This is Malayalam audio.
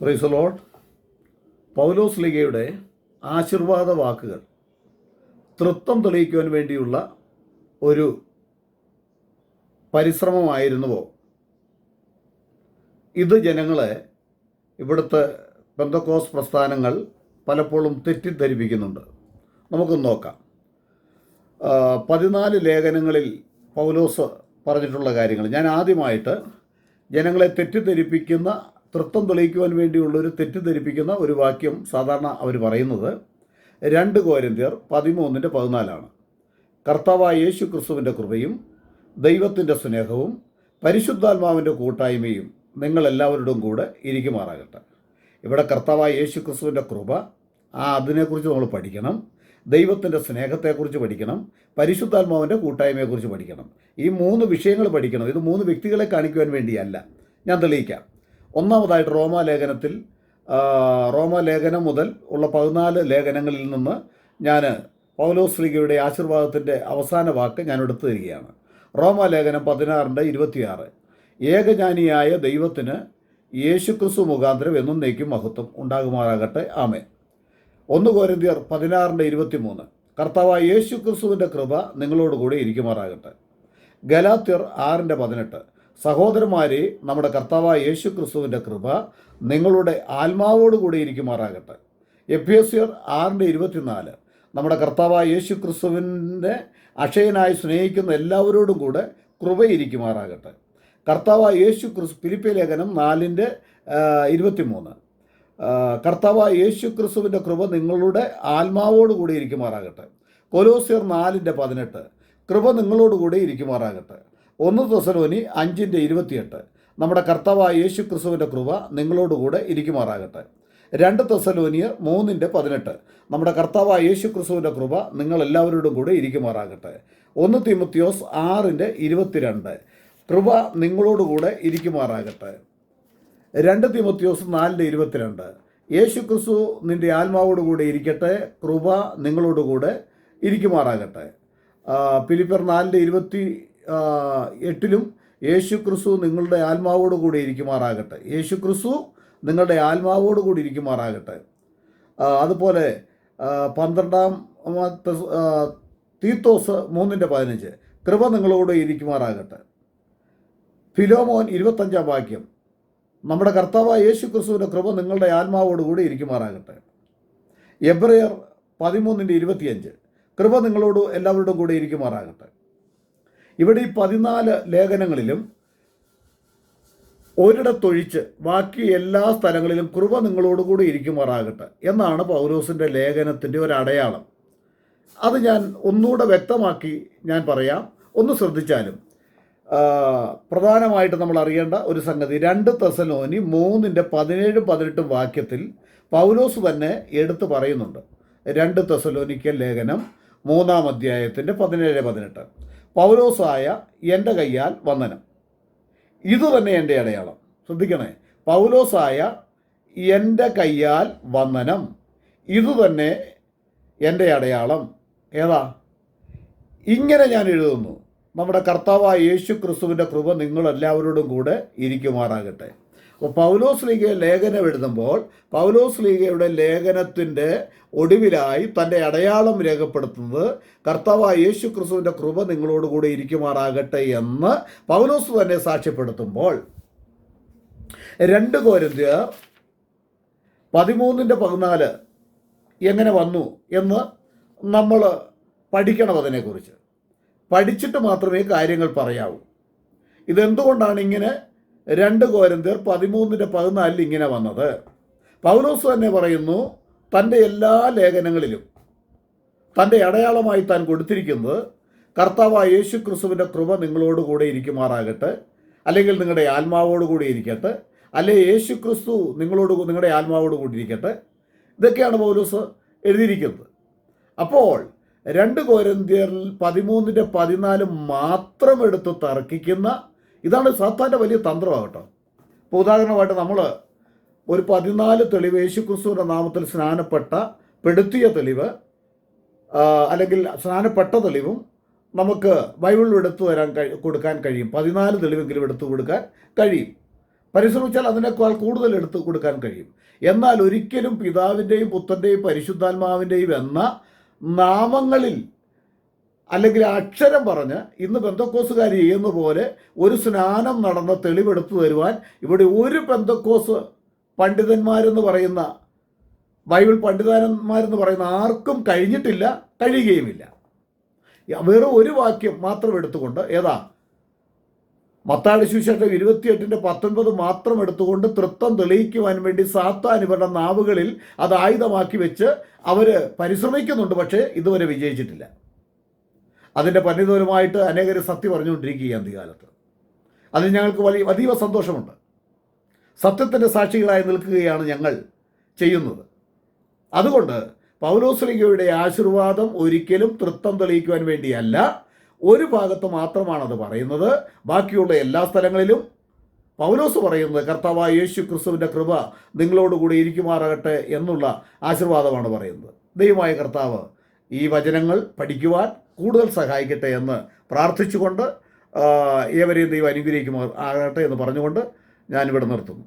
പ്രീസലോട്ട് പൗലോസ് ലിഗയുടെ ആശീർവാദ വാക്കുകൾ തൃത്വം തെളിയിക്കുവാൻ വേണ്ടിയുള്ള ഒരു പരിശ്രമമായിരുന്നുവോ? ഇത് ജനങ്ങളെ ഇവിടുത്തെ ബന്ധക്കോസ് പ്രസ്ഥാനങ്ങൾ പലപ്പോഴും തെറ്റിദ്ധരിപ്പിക്കുന്നുണ്ട്. നമുക്കൊന്ന് നോക്കാം. പതിനാല് ലേഖനങ്ങളിൽ പൗലോസ് പറഞ്ഞിട്ടുള്ള കാര്യങ്ങൾ. ഞാൻ ആദ്യമായിട്ട് ജനങ്ങളെ തെറ്റിദ്ധരിപ്പിക്കുന്ന തൃത്വം തെളിയിക്കുവാൻ വേണ്ടിയുള്ള ഒരു തെറ്റിദ്ധരിപ്പിക്കുന്ന ഒരു വാക്യം സാധാരണ അവർ പറയുന്നത് രണ്ട് കോരന്തിയർ പതിമൂന്നിന്റെ പതിനാലാണ്. കർത്താവായ യേശു ക്രിസ്തുവിന്റെ കൃപയും ദൈവത്തിന്റെ സ്നേഹവും പരിശുദ്ധാത്മാവിന്റെ കൂട്ടായ്മയും നിങ്ങളെല്ലാവരുടെയും കൂടെ ഇരിക്കുമാറാകട്ടെ. ഇവിടെ കർത്താവായ യേശു ക്രിസ്തുവിന്റെ കൃപ ആ അതിനെക്കുറിച്ച് നമ്മൾ പഠിക്കണം ദൈവത്തിന്റെ സ്നേഹത്തെക്കുറിച്ച് പഠിക്കണം പരിശുദ്ധാത്മാവിന്റെ കൂട്ടായ്മയെക്കുറിച്ച് പഠിക്കണം. ഈ മൂന്ന് വിഷയങ്ങൾ പഠിക്കണം. ഇത് മൂന്ന് വ്യക്തികളെ കാണിക്കുവാൻ വേണ്ടിയല്ല. ഞാൻ തെളിയിക്കാം. ഒന്നാമതായിട്ട് റോമാലേഖനത്തിൽ റോമാലേഖനം മുതൽ ഉള്ള പതിനാല് ലേഖനങ്ങളിൽ നിന്ന് ഞാൻ പൗലോസ് ശ്രീകയുടെ ആശീർവാദത്തിന്റെ അവസാന വാക്ക് ഞാൻ എടുത്തു തരികയാണ്. റോമാലേഖനം പതിനാറിന്റെ ഇരുപത്തിയാറ്. ഏകജ്ഞാനിയായ ദൈവത്തിന് യേശുക്രിസ്തു മുഖാന്തരം നെയ്ക്കും മഹത്വം ഉണ്ടാകുമാറാകട്ടെ. ആമേ ഒന്ന് കോരന്തിയർ പതിനാറിന്റെ ഇരുപത്തിമൂന്ന്. കർത്താവായ യേശു ക്രിസ്തുവിന്റെ കൃപ നിങ്ങളോടുകൂടി ഇരിക്കുമാറാകട്ടെ. ഗലാത്യർ ആറിന്റെ പതിനെട്ട്. സഹോദരന്മാരെ നമ്മുടെ കർത്താവായ യേശു ക്രിസ്തുവിന്റെ കൃപ നിങ്ങളുടെ ആത്മാവോട് കൂടി ഇരിക്കുമാറാകട്ടെ. എഫ്യസ്യർ ആറിന്റെ ഇരുപത്തിനാല് നമ്മുടെ കർത്താവായ യേശു ക്രിസ്തുവിന്റെ അക്ഷയനായി സ്നേഹിക്കുന്ന എല്ലാവരോടും കൂടെ കൃപയിരിക്കുമാറാകട്ടെ. കർത്താവായ യേശു ക്രിസ്തു ഫിലിപ്പിയ ലേഖനം നാലിന്റെ ഇരുപത്തിമൂന്ന്. മൂന്ന് കർത്താവായ യേശു ക്രിസ്തുവിന്റെ കൃപ നിങ്ങളുടെ ആത്മാവോട് കൂടി ഇരിക്കുമാറാകട്ടെ. കൊലോസിയർ നാലിന്റെ പതിനെട്ട് കൃപ നിങ്ങളോടുകൂടി ഇരിക്കുമാറാകട്ടെ. ഒന്ന് തൊസലോനി അഞ്ചിന്റെ ഇരുപത്തിയെട്ട്. നമ്മുടെ കർത്താവായ യേശു ക്രിസ്തുവിന്റെ കൃപ നിങ്ങളോടുകൂടെ ഇരിക്കുമാറാകട്ടെ. രണ്ട് തെസലോനിയർ മൂന്നിന്റെ പതിനെട്ട്. നമ്മുടെ കർത്താവായ യേശു ക്രിസ്തുവിന്റെ കൃപ നിങ്ങളെല്ലാവരോടും കൂടെ ഇരിക്കുമാറാകട്ടെ. ഒന്ന് തിമുത്തിയോസ് ആറിന്റെ ഇരുപത്തിരണ്ട്. കൃപ നിങ്ങളോടുകൂടെ ഇരിക്കുമാറാകട്ടെ. രണ്ട് തിമുത്തിയോസ് നാലിന്റെ ഇരുപത്തിരണ്ട്. യേശു ക്രിസ്തു നിന്റെ ആത്മാവോടുകൂടെ ഇരിക്കട്ടെ. കൃപ നിങ്ങളോടുകൂടെ ഇരിക്കുമാറാകട്ടെ. പിലിപ്പർ നാലിന്റെ ഇരുപത്തി എട്ടിലും യേശു ക്രിസ്തു നിങ്ങളുടെ ആത്മാവോട് കൂടി ഇരിക്കുമാറാകട്ടെ. യേശു ക്രിസ്തു നിങ്ങളുടെ ആത്മാവോട് കൂടി ഇരിക്കുമാറാകട്ടെ. അതുപോലെ പന്ത്രണ്ടാം തീത്തോസ് മൂന്നിന്റെ പതിനഞ്ച്. കൃപ നിങ്ങളോട് ഇരിക്കുമാറാകട്ടെ. ഫിലോമോൻ ഇരുപത്തഞ്ചാം വാക്യം. നമ്മുടെ കർത്താവായ യേശു ക്രിസ്തുവിന്റെ കൃപ നിങ്ങളുടെ ആത്മാവോട് കൂടി ഇരിക്കുമാറാകട്ടെ. എബ്രയർ പതിമൂന്നിന്റെ ഇരുപത്തിയഞ്ച്. കൃപ നിങ്ങളോട് എല്ലാവരുടെയും കൂടി ഇരിക്കുമാറാകട്ടെ. ഇവിടെ ഈ പതിനാല് ലേഖനങ്ങളിലും ഒരിടത്തൊഴിച്ച് ബാക്കി എല്ലാ സ്ഥലങ്ങളിലും കൃപ നിങ്ങളോടുകൂടി ഇരിക്കുമാറാകട്ടെ എന്നാണ് പൗലോസിന്റെ ലേഖനത്തിന്റെ ഒരു അടയാളം. അത് ഞാൻ ഒന്നുകൂടെ വ്യക്തമാക്കി ഞാൻ പറയാം. ഒന്ന് ശ്രദ്ധിച്ചാലും പ്രധാനമായിട്ട് നമ്മൾ അറിയേണ്ട ഒരു സംഗതി രണ്ട് തെസലോനി മൂന്നിന്റെ പതിനേഴും പതിനെട്ടും വാക്യത്തിൽ പൗലോസ് തന്നെ എടുത്തു പറയുന്നുണ്ട്. രണ്ട് തെസലോനിക്കൽ ലേഖനം മൂന്നാം അധ്യായത്തിന്റെ പതിനേഴ് പതിനെട്ട്. പൗലോസായ എന്റെ കയ്യാൽ വന്ദനം. ഇത് തന്നെ എന്റെ അടയാളം. ശ്രദ്ധിക്കണേ. പൗലോസായ എന്റെ കയ്യാൽ വന്ദനം. ഇത് തന്നെ എന്റെ അടയാളം. ഏതാ? ഇങ്ങനെ ഞാൻ എഴുതുന്നു. നമ്മുടെ കർത്താവായ യേശു ക്രിസ്തുവിന്റെ കൃപ നിങ്ങളെല്ലാവരോടും കൂടെ ഇരിക്കുമാറാകട്ടെ. അപ്പോൾ പൗലോസ് ലീഗ ലേഖനം എഴുതുമ്പോൾ പൗലോസ് ലീഗയുടെ ലേഖനത്തിന്റെ ഒടുവിലായി തന്റെ അടയാളം രേഖപ്പെടുത്തുന്നത് കർത്താവായ യേശു ക്രിസ്തുവിന്റെ കൃപ നിങ്ങളോടുകൂടി ഇരിക്കുമാറാകട്ടെ എന്ന് പൗലോസ് തന്നെ സാക്ഷ്യപ്പെടുത്തുമ്പോൾ രണ്ട് കോരിന്ത്യർ പതിമൂന്നിന്റെ പതിനാല് എങ്ങനെ വന്നു എന്ന് നമ്മൾ പഠിക്കണം അതിനെക്കുറിച്ച്. പഠിച്ചിട്ട് മാത്രമേ കാര്യങ്ങൾ പറയാവൂ. ഇതെന്തുകൊണ്ടാണ് ഇങ്ങനെ രണ്ട് കോരന്തിയർ പതിമൂന്നിന്റെ പതിനാലിൽ ഇങ്ങനെ വന്നത്. പൗലോസ് തന്നെ പറയുന്നു തന്റെ എല്ലാ ലേഖനങ്ങളിലും തന്റെ അടയാളമായി താൻ കൊടുത്തിരിക്കുന്നത് കർത്താവായ യേശു ക്രിസ്തുവിന്റെ കൃപ നിങ്ങളോട് കൂടെ ഇരിക്കുമാറാകട്ടെ അല്ലെങ്കിൽ നിങ്ങളുടെ ആത്മാവോട് കൂടി ഇരിക്കട്ടെ അല്ലെ യേശു ക്രിസ്തു നിങ്ങളോട് നിങ്ങളുടെ ആത്മാവോട് കൂടി ഇരിക്കട്ടെ. ഇതൊക്കെയാണ് പൗലോസ് എഴുതിയിരിക്കുന്നത്. അപ്പോൾ രണ്ട് കോരന്തിയറിൽ പതിമൂന്നിന്റെ പതിനാല് മാത്രം എടുത്ത് തർക്കിക്കുന്ന ഇതാണ് സാത്താന്റെ വലിയ തന്ത്രമാകട്ടോ ഇപ്പോൾ ഉദാഹരണമായിട്ട് നമ്മൾ ഒരു പതിനാല് തെളിവ് യേശുക്രിസ്തുവിന്റെ നാമത്തിൽ സ്നാനപ്പെട്ട പെടുത്തിയ തെളിവ് അല്ലെങ്കിൽ സ്നാനപ്പെട്ട തെളിവും നമുക്ക് ബൈബിളിൽ എടുത്തു തരാൻ കഴി കൊടുക്കാൻ കഴിയും. പതിനാല് തെളിവെങ്കിലും എടുത്തു കൊടുക്കാൻ കഴിയും. പരിശ്രമിച്ചാൽ അതിനേക്കാൾ കൂടുതൽ എടുത്തു കൊടുക്കാൻ കഴിയും. എന്നാൽ ഒരിക്കലും പിതാവിന്റെയും പുത്രന്റെയും പരിശുദ്ധാത്മാവിന്റെയും എന്ന നാമങ്ങളിൽ അല്ലെങ്കിൽ അക്ഷരം പറഞ്ഞ് ഇന്ന് ബന്ധക്കോസുകാർ ചെയ്യുന്ന പോലെ ഒരു സ്നാനം നടന്ന തെളിവെടുത്തു തരുവാൻ ഇവിടെ ഒരു ബന്ധക്കോസ് പണ്ഡിതന്മാരെന്ന് പറയുന്ന ബൈബിൾ പണ്ഡിതന്മാരെന്ന് പറയുന്ന ആർക്കും കഴിഞ്ഞിട്ടില്ല കഴിയുകയുമില്ല. വെറും ഒരു വാക്യം മാത്രം എടുത്തുകൊണ്ട് ഏതാ? മത്താടി സുവിശേഷം ഇരുപത്തിയെട്ടിന്റെ പത്തൊൻപത് മാത്രം എടുത്തുകൊണ്ട് തൃത്വം തെളിയിക്കുവാൻ വേണ്ടി സാത്താൻ ഇവരുടെ നാവുകളിൽ അത് ആയുധമാക്കി വെച്ച് അവർ പരിശ്രമിക്കുന്നുണ്ട് പക്ഷേ ഇതുവരെ വിജയിച്ചിട്ടില്ല. അതിന്റെ പരിണിതപരമായിട്ട് അനേകർ സത്യം ഈ അന്ത്യകാലത്ത്. അതിൽ ഞങ്ങൾക്ക് വലിയ അതീവ സന്തോഷമുണ്ട്. സത്യത്തിന്റെ സാക്ഷികളായി നിൽക്കുകയാണ് ഞങ്ങൾ ചെയ്യുന്നത്. അതുകൊണ്ട് പൗലോസ്ലിഗയുടെ ആശീർവാദം ഒരിക്കലും തൃത്വം തെളിയിക്കുവാൻ വേണ്ടിയല്ല. ഒരു ഭാഗത്ത് മാത്രമാണ് അത് പറയുന്നത്. ബാക്കിയുള്ള എല്ലാ സ്ഥലങ്ങളിലും പൗലോസ് പറയുന്നത് കർത്താവായ യേശു ക്രിസ്തുവിന്റെ കൃപ നിങ്ങളോടുകൂടി ഇരിക്കുമാറാകട്ടെ എന്നുള്ള ആശീർവാദമാണ് പറയുന്നത്. ദൈവമായ കർത്താവ് ഈ വചനങ്ങൾ പഠിക്കുവാൻ കൂടുതൽ സഹായിക്കട്ടെ എന്ന് പ്രാർത്ഥിച്ചുകൊണ്ട് ഏവരെയും ദൈവം അനുഗ്രഹിക്കുമാകട്ടെ എന്ന് പറഞ്ഞുകൊണ്ട് ഞാനിവിടെ നിർത്തുന്നു.